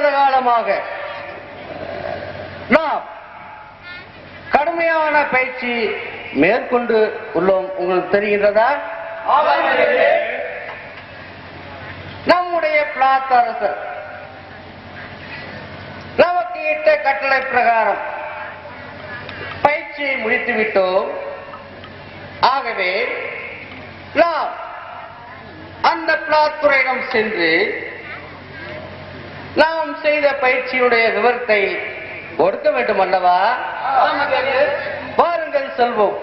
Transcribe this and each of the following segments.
காலமாக. நாம் கடுமையான பயிற்சி மேற்கொண்டு உள்ளோம். உங்களுக்கு தெரிகின்றதா? நம்முடைய பிளாத் அரசர் நமக்கு இட்ட கட்டளை பிரகாரம் பயிற்சியை முடித்து விட்டோம் ஆகவே நாம் அந்த பிளாத் துறையிடம் சென்று நாம் செய்த பயிற்சியினுடைய விவரத்தை கொடுக்க வேண்டும் அல்லவா வாருங்கள் செல்வோம்.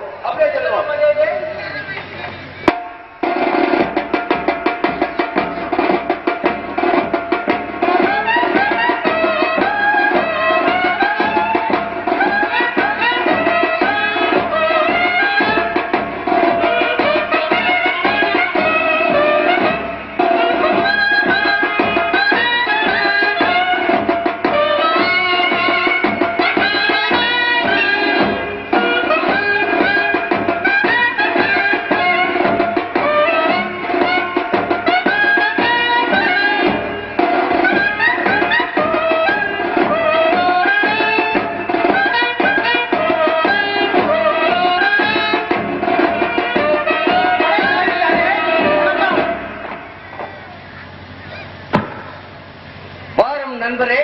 நண்பரே.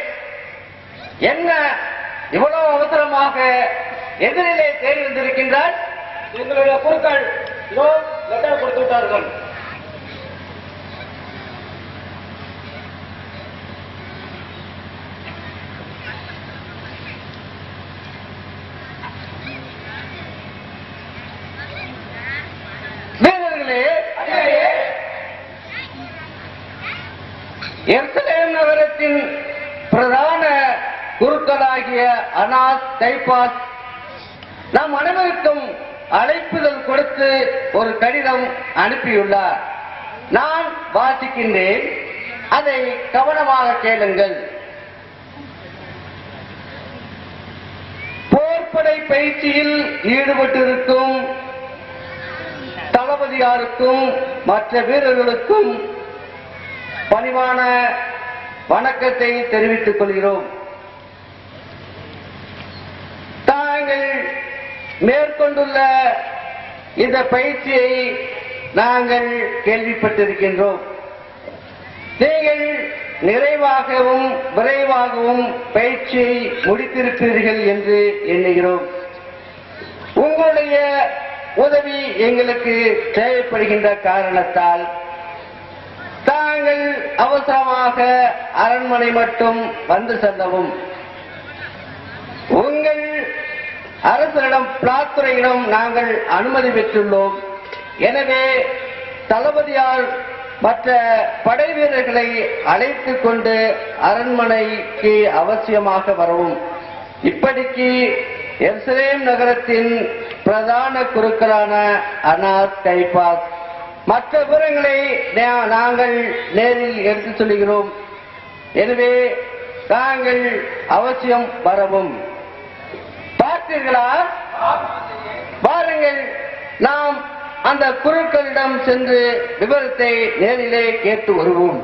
என்ன இவ்வளவு அவசரமாக எதிரிலே தேடி வந்திருக்கின்றார் எங்களுடைய குருக்கள் லெட்டர் கொடுத்து விட்டார்கள் வீரர்களே எருசலேம் நகரத்தின் பிரதான குருக்களாகிய அனாஸ் நம் அனைவருக்கும் அழைப்புதல் கொடுத்து ஒரு கடிதம் அனுப்பியுள்ளார். நான் வாசிக்கின்றேன். அதை கவனமாக கேளுங்கள். போர்ப்படை பயிற்சியில் ஈடுபட்டிருக்கும் தளபதியாருக்கும் மற்ற வீரர்களுக்கும் பணிவான வணக்கத்தை தெரிவித்துக் கொள்கிறோம் தாங்கள் மேற்கொண்டுள்ள இந்த பயிற்சியை நாங்கள் கேள்விப்பட்டிருக்கின்றோம். நீங்கள் நிறைவாகவும் விரைவாகவும் பயிற்சியை முடித்திருப்பீர்கள் என்று எண்ணுகிறோம். உங்களுடைய உதவி எங்களுக்கு தேவைப்படுகின்ற காரணத்தால் தாங்கள் அவசரமாக அரண்மனை மட்டும் வந்து செல்லவும். உங்கள் அரசரிடம் பிளாத்துறையிடம் நாங்கள் அனுமதி பெற்றுள்ளோம். எனவே தளபதியால் மற்ற படை வீரர்களை அழைத்துக் கொண்டு அரண்மனைக்கு அவசியமாக வரவும். இப்படிக்கு எருசலேம் நகரத்தின் பிரதான குருக்களான அனாஸ் கைபாஸ் மற்ற விவரங்களை நாங்கள் நேரில் எடுத்துச் சொல்கிறோம். எனவே நாங்கள் அவசியம் வரவும். பார்த்தீர்களா வாருங்கள் நாம் அந்த குருக்களிடம் சென்று விவரத்தை நேரிலே கேட்டு வருவோம்.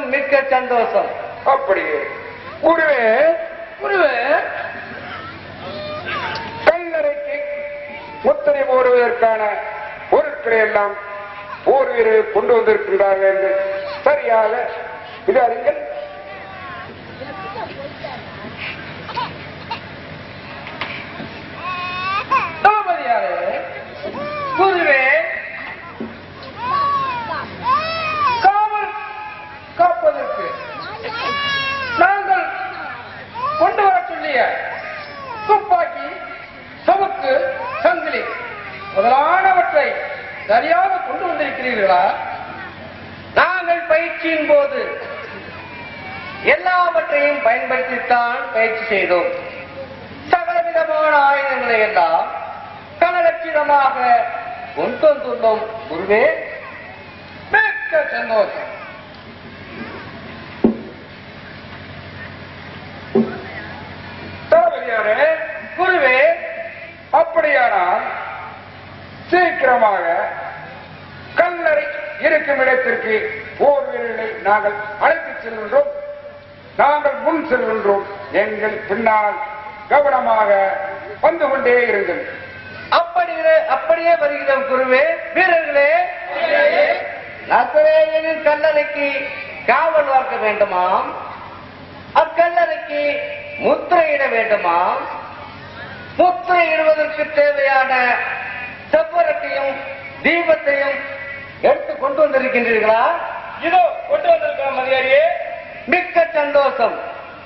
எங்களுக்கும் மிக்க சந்தோஷம். அப்படியே குருவே குருவே. கல்லறைக்கு முத்திரை போடுவதற்கான பொருட்களை எல்லாம் போர் வீரர்கள் கொண்டு வந்திருக்கின்றார்கள் என்று சரியாக விசாரிங்கள். தளபதியாரே குருவே. காப்பதற்கு நாங்கள் கொண்டு வர சொல்லிய துப்பாக்கி சவுக்கு சங்கிலி முதலானவற்றை சரியாக கொண்டு வந்திருக்கிறீர்களா? நாங்கள் பயிற்சியின் போது எல்லாவற்றையும் பயன்படுத்தித்தான் பயிற்சி செய்தோம். சகலவிதமான ஆயுதங்களை எல்லாம் கனலட்சிதமாக கொண்டு வந்துள்ளோம். குருவே மிக்க சந்தோஷம். தளபதியாரே குருவே அப்படியானால் சீக்கிரமாக கல்லறை இருக்கும் இடத்திற்கு போர் வீரர்களை நாங்கள் அழைத்துச் செல்கின்றோம். நாங்கள் முன் செல்கின்றோம். எங்கள் பின்னால் கவனமாக வந்து கொண்டே இருங்கள். அப்படியே அப்படியே வருகிறோம் குருவே. வீரர்களே நசரேயனின் கல்லறைக்கு காவல் வார்க்க வேண்டுமாம். அக்கல்லறைக்கு முத்திரையிட வேண்டுமாம் முத்திரையிடுவதற்கு தேவையான செவ்வரத்தையும் தீபத்தையும் எடுத்து கொண்டு வந்திருக்கின்றீர்களா? இதோ கொண்டு வந்திருக்கிறோம் மதியாரியே மிக்க சந்தோஷம்.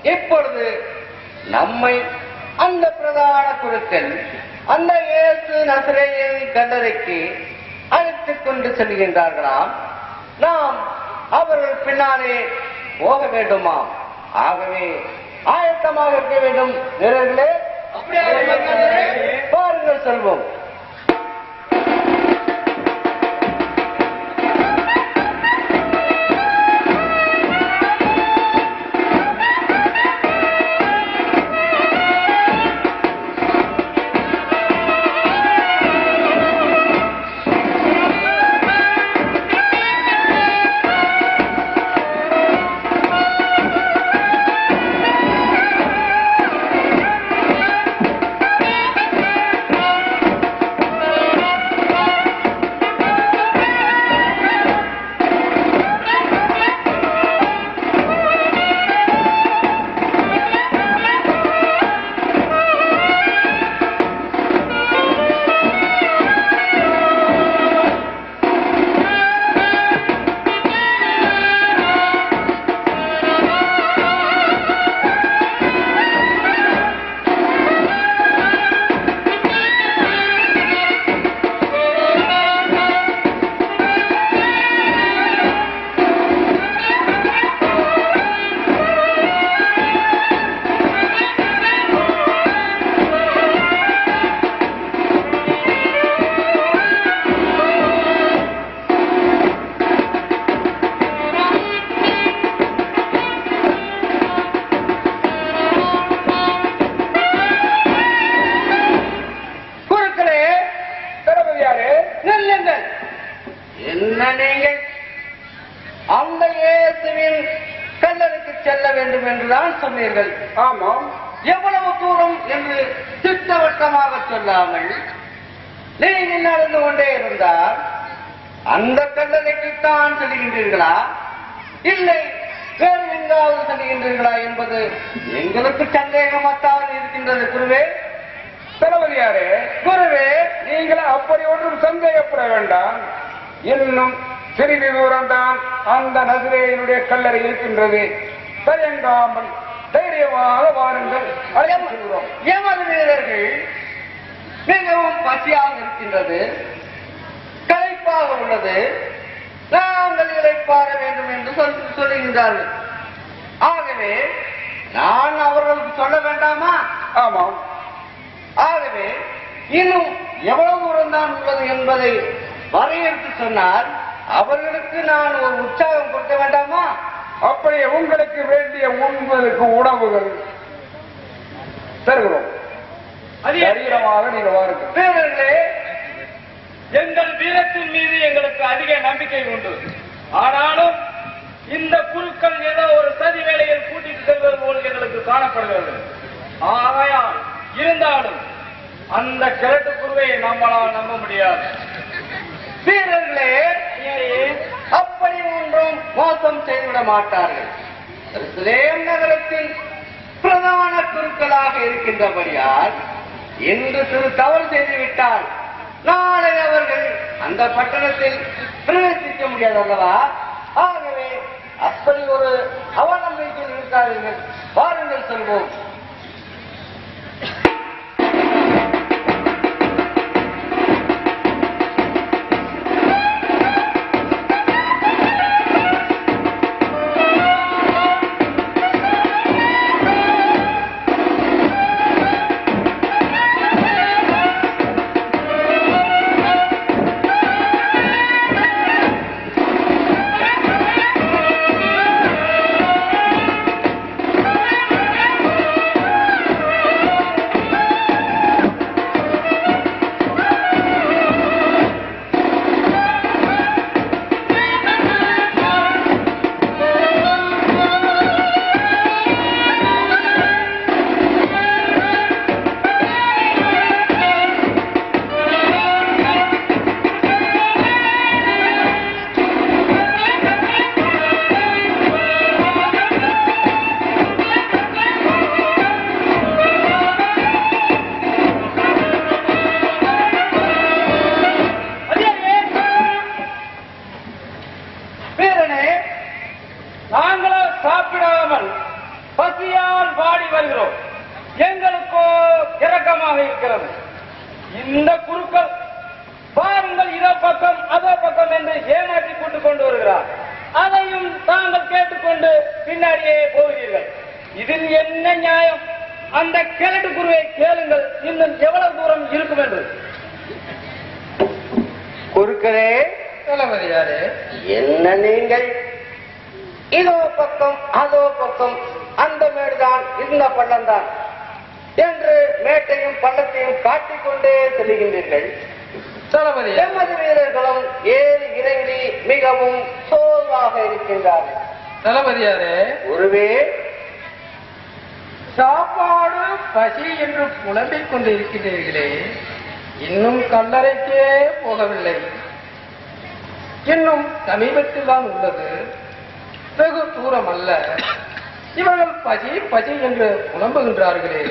இப்பொழுது நம்மை அந்த பிரதான குருக்கள் அந்த இயேசு நசரேயன் கல்லறைக்கு அழைத்துக் கொண்டு செல்கின்றார்களாம். நாம் அவர்கள் பின்னாலே போக வேண்டுமாம். ஆகவே ஆயத்தமாக இருக்க வேண்டும். வீரர்களே பாருங்கள் செல்வோம். இல்லை. வேறு எங்காவது தருகின்றீர்களா என்பது எங்களுக்கு சந்தேகமாத்தான் இருக்கின்றது. குருவே தளபதியாரே குருவே நீங்கள் அப்படி ஒன்றும் சந்தேகப்பட வேண்டாம். இன்னும் சிறிது தூரம்தான் அந்த நசுரேயனுடைய கல்லறை இருக்கின்றது. தயங்காமல் தைரியமாக வாருங்கள். எமது வீரர்கள் மிகவும் பசியாக இருக்கின்றது. களைப்பாக உள்ளது. நாங்கள் இளைப்பாற வேண்டும் என்று சொல் சொல்லுகின்றார்கள். ஆகவே நான் அவர்களுக்கு சொல்ல வேண்டாமா? ஆமாம். ஆகவே இன்னும் எவ்வளவு தூரம் தான் உள்ளது என்பதை வரையறுத்து சொன்னால் அவர்களுக்கு நான் ஒரு உற்சாகம் கொடுக்க வேண்டாமா? அப்படியே உங்களுக்கு வேண்டிய உண்பதற்கு உணவுகள் தருகிறோம். வீரர்களே எங்கள் வீரத்தின் மீது எங்களுக்கு அதிக நம்பிக்கை உண்டு. ஆனாலும் இந்த குருக்கள் ஏதோ ஒரு சதி வேலையில் கூட்டிட்டு செல்வது போல் எங்களுக்கு காணப்படுகிறது. ஆகையால் இருந்தாலும் அந்த கிழட்டு குருவை நம்மளால் நம்ப முடியாது. வீரர்களே அப்படி ஒன்றும் மோசம் செய்துவிட மாட்டார்கள். எருசலேம் நகரத்தின் பிரதான குருக்களாக இருக்கின்றபடியால் என்று சிறு தவறு செய்துவிட்டால் நாளை அவர்கள் அந்த பட்டணத்தில் பிரவேசிக்க முடியாது அல்லவா? ஆகவே அப்படி ஒரு அவநம்பிக்கையில் இருக்காதீர்கள். வாருங்கள் செல்வோம். தளபதியாரே என்ன நீங்கள்? இதோ பக்கம் அதோ பக்கம். அந்த மேடுதான் இந்த பள்ளம்தான். என்று மேட்டையும் பள்ளத்தையும் காட்டிக்கொண்டே செல்கின்றீர்கள். தளபதி. எமது வீரர்களும் ஏறி இறங்கி மிகவும் சோர்வாக இருக்கின்றார்கள். தளபதியாரே ஒருவே சாப்பாடு பசி என்று புலம்பிக் கொண்டிருக்கிறீர்களே. இன்னும் கல்லறைக்கே போகவில்லை. இன்னும் சமீபத்தில் தான் உள்ளது. வெகு தூரம் அல்ல இவர்கள் பஜி பஜி என்று புலம்புகின்றார்களே.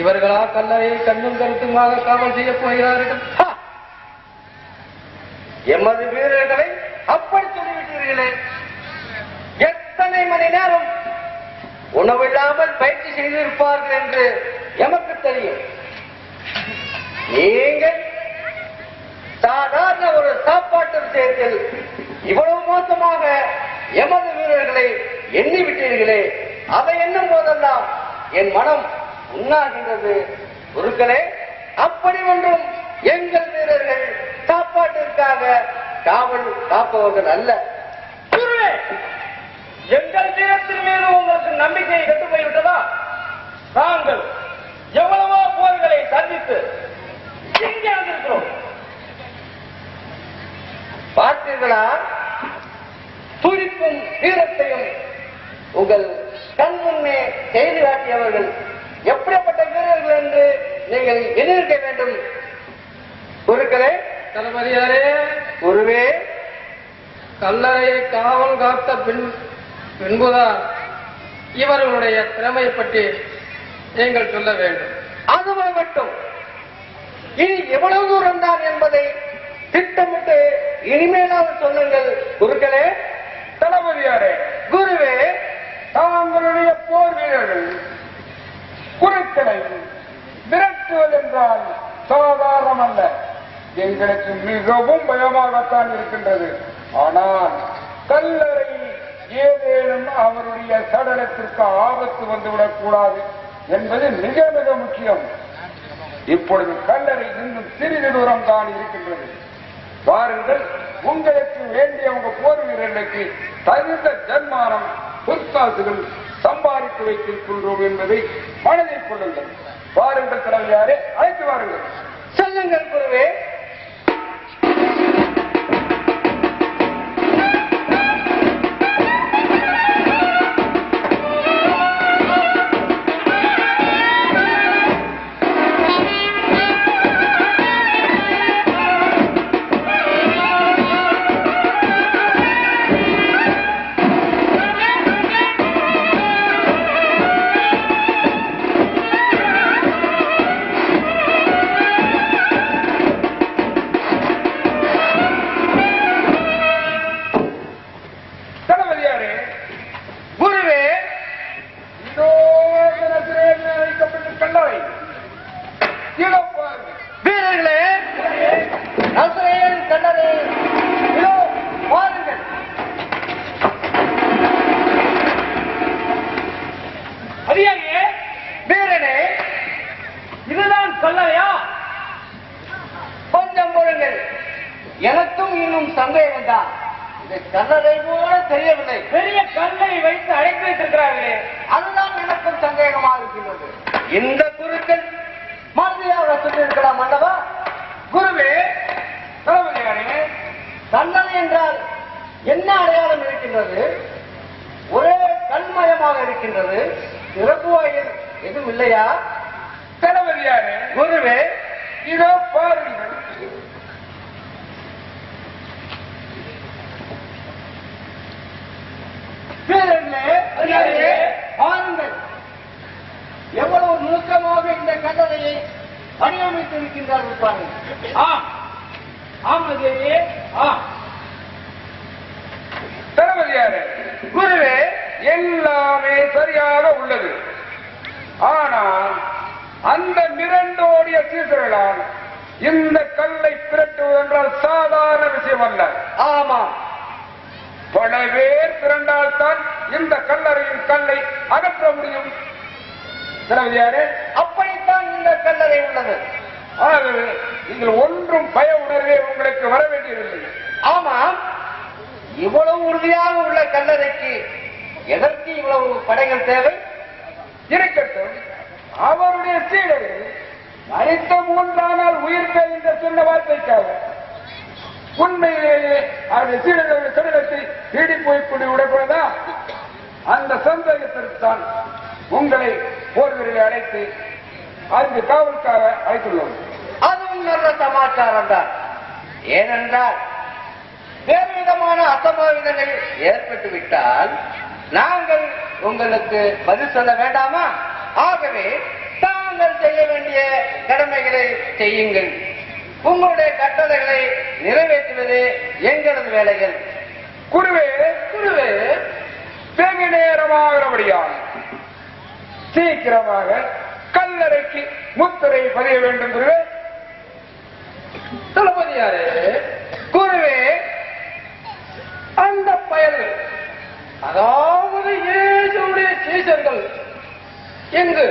இவர்களா கல்லறையை கண்ணும் கருத்துமாக காவல் செய்ய போகிறார்கள்? எமது வீரர்களை அப்படி சொல்லிவிட்டீர்களே எத்தனை மணி நேரம் உணவில்லாமல் பயிற்சி செய்திருப்பார்கள் என்று எமக்கு தெரியும். நீங்கள் சாதாரண ஒரு சாப்பாட்டு விஷயத்தில் இவ்வளவு மோசமாக எமது வீரர்களை எண்ணி விட்டீர்களே அதை எண்ணும் போதெல்லாம் என் மனம் உண்ணாகின்றது. குருக்களே அப்படி ஒன்றும் எங்கள் வீரர்கள் சாப்பாட்டிற்காக காவல் காப்பவர்கள் அல்ல. எங்கள் வீரத்தின் மீது உங்களுக்கு நம்பிக்கை கெட்டு போய்விட்டதா? நாங்கள் எவ்வளவோ போர்களை சந்தித்து இங்கே வந்திருக்கிறோம் பார்த்தீர்களா துடிப்பும் வீரத்தையும் உங்கள் கண் முன்னே செய்து காட்டியவர்கள் எப்படிப்பட்ட வீரர்கள் என்று நீங்கள் எதிர்க்க வேண்டும்? குருக்களே தளபதியாரே குருவே கல்லறையை காவல் காத்த பின் பின்புதான் இவர்களுடைய திறமை பற்றி நீங்கள் சொல்ல வேண்டும். அதுவா மட்டும். இனி எவ்வளவு தூரம் தான் என்பதை திட்டமிட்டு இனிமேலாவது சொல்லுங்கள் குருக்களே தளபதியாரே குருவே தாங்களுடைய போர் வீரர்கள் குருக்களை விரட்டுவது என்றால் சாதாரணம் அல்ல எங்களுக்கு மிகவும் பயமாகத்தான் இருக்கின்றது. ஆனால் கல்லறை ஏதேனும் அவருடைய சடலத்திற்கு ஆபத்து வந்துவிடக் கூடாது என்பது மிக மிக முக்கியம். இப்பொழுது கல்லறை இன்னும் சிறிது தூரம் தான் இருக்கின்றது. வாருங்கள் உங்களுக்கு வேண்டிய உங்க போர் வீரர்களுக்கு தகுந்த ஜன்மானம் பொற்காசுகள் சம்பாதித்து வைத்திருக்கின்றோம் என்பதை மனதில் கொள்ளுங்கள். பாருங்கள் தலைவியாரே அழைத்து வாருங்கள். செல்லுங்கள் குருவே கல்லறை என்றால் என்ன அடையாளம் இருக்கின்றது? ஒரே கண்மயமாக இருக்கின்றது. திறப்பு வாயில் எதுவும் இல்லையா? தளபதியாரே குருவே இதோ பாருங்கள். பாருங்கள். எவ்வளவு நுணுக்கமாக இந்த கல்லறையை வடிவமைத்து இருக்கின்றார்கள் பாருங்கள் ஆமதேவியே ஆ தளபதியாரே குருவே எல்லாமே சரியாக உள்ளது. ஆனால் அந்த மிரண்டோடிய சீசர்களால் இந்த கல்லை திரட்டுவது என்றால் சாதாரண விஷயம் அல்ல. ஆமாம் பல பேர் திரண்டால்தான் இந்த கல்லறையின் கல்லை அகற்ற முடியும். தளபதியாரே அப்படித்தான் இந்த கல்லறை உள்ளது. ஆகவே நீங்கள் ஒன்றும் பய உணர்வே உங்களுக்கு வர வேண்டியதில்லை. ஆமாம் இவ்வளவு உறுதியாக உள்ள கல்லறைக்கு எதற்கு இவ்வளவு படைகள் தேவை? இருக்கட்டும் அவருடைய சீடர்கள் மனித மூன்றானால் உயிர் என்ற சொன்ன வார்த்தைக்காக உண்மையிலேயே அவருடைய சீடர்களுடைய சடலத்தை தேடி போய் கொண்டு விடக்கூடாதா? அந்த சந்தேகத்திற்கு தான் உங்களை போர்வீரர்களை அழைத்து அந்த காவல்கார அழைத்துள்ளோம். அதுவும் நல்ல சமாச்சாரம் தான். ஏனென்றால் வேறு விதமான அசம்பாவிதங்கள் ஏற்பட்டு விட்டால் நாங்கள் உங்களுக்கு பதில் சொல்ல வேண்டாமா? ஆகவே தாங்கள் செய்ய வேண்டிய கடமைகளை செய்யுங்கள். உங்களுடைய கட்டளைகளை நிறைவேற்றுவது எங்களது வேலைகள். குருவே குருவே வெகு நேரமாகிறபடியால் சீக்கிரமாக கல்லறைக்கு முத்திரை பதிய வேண்டும் குருவே. தளபதியாரே குருவே அந்த பயல்கள் அதாவது இயேசுடைய சீசர்கள் இங்கு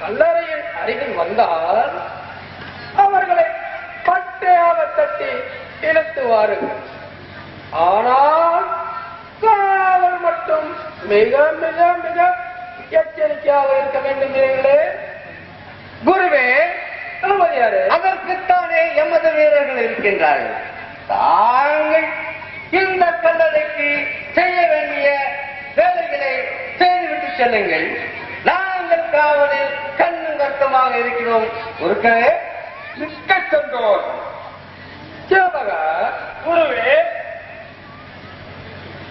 கல்லறையின் அருகில் வந்தால் அவர்களை பட்டையாக தட்டி இழுத்துவார்கள். ஆனால் காவல் மட்டும் மிக மிக மிக எச்சரிக்கையாக இருக்க வேண்டும் அதற்குத்தானே எமது வீரர்கள் இருக்கின்றார்கள். தாங்கள் இந்த கல்லறைக்கு செய்ய வேண்டிய வேலைகளை செய்துவிட்டு செல்லுங்கள். நாங்கள் காவலில் கண்ணும் கட்டமாக இருக்கிறோம். ஒருக்கவே மிக்க சந்தோர் குருவே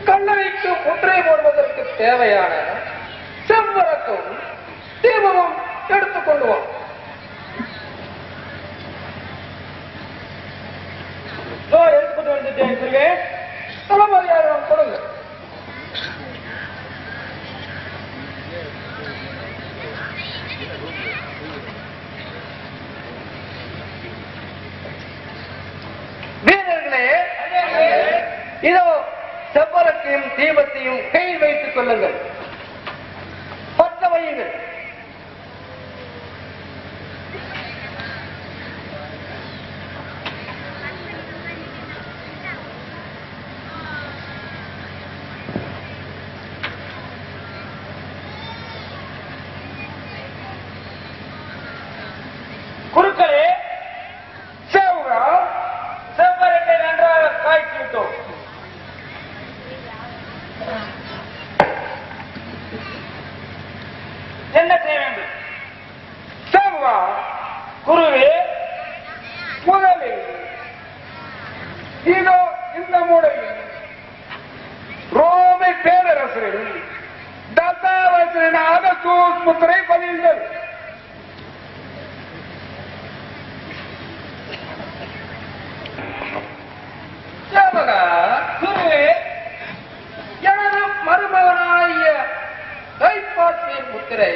கல்லறைக்கு முற்றை போடுவதற்கு தேவையான செவ்வரக்கும் தீபமும் எடுத்துக்கொள்வோம் எடுத்துட்டு வந்துட்டேன் இருக்கேன் தலைமுறையாளர் கொடுங்க வீரர்களே இதோ தீபத்தையும் கை வைத்துக் கொள்ளுங்கள். பத்த வையுங்கள் நம்முடைய ரோமை பேரரசரில் தசாவசனாக தூஸ் முத்திரை பதிந்தது மருமகனாகிய கைப்பாட்டியின் முத்திரை